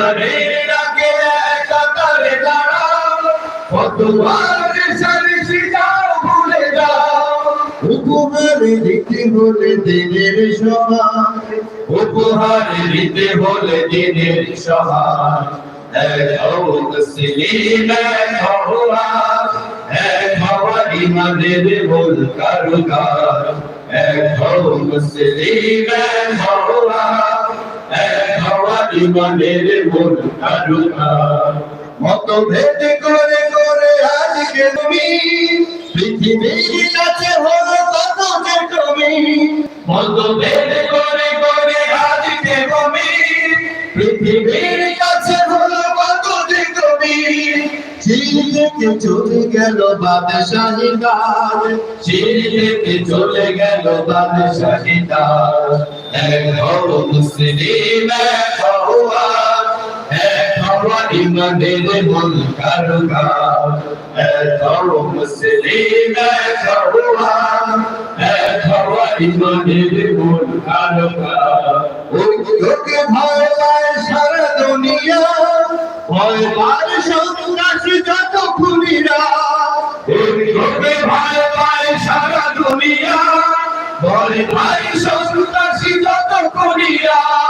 ইমানের ডাকে একাকারে দাঁড়াও। কতবার সারিসি যাও ভুলে যাও। উপহার দিতে হলে দিনের দিতে হলে দিনের সহায়। ইমানের কারুকার মুসলিম এক ইমানের মূল কারুকার মতভেদ করে করে আজকে তুমি পৃথিবীর কাছে হলো কত যে তুমি। মতভেদ করে করে আজকে তুমি পৃথিবীর কাছে হলো কত যে তুমি। থেকে চলে গেল বাদশাহী চিনি থেকে চলে গেল বাদশাহিদার এক হও মুসলিম এক ইমানের মূল কারুকার এক হও মুসলিম হও আজ, এক হওয়া ইমানের ওই লোকে ভয় দুনিয়া ভয় পায় সন্ত্রাসী যত খুনিরা পায় সারা দুনিয়া ভয় পায় সন্ত্রাসী যত হোক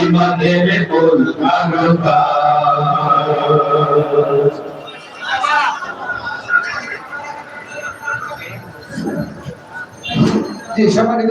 ইমানের যে সম্মানিত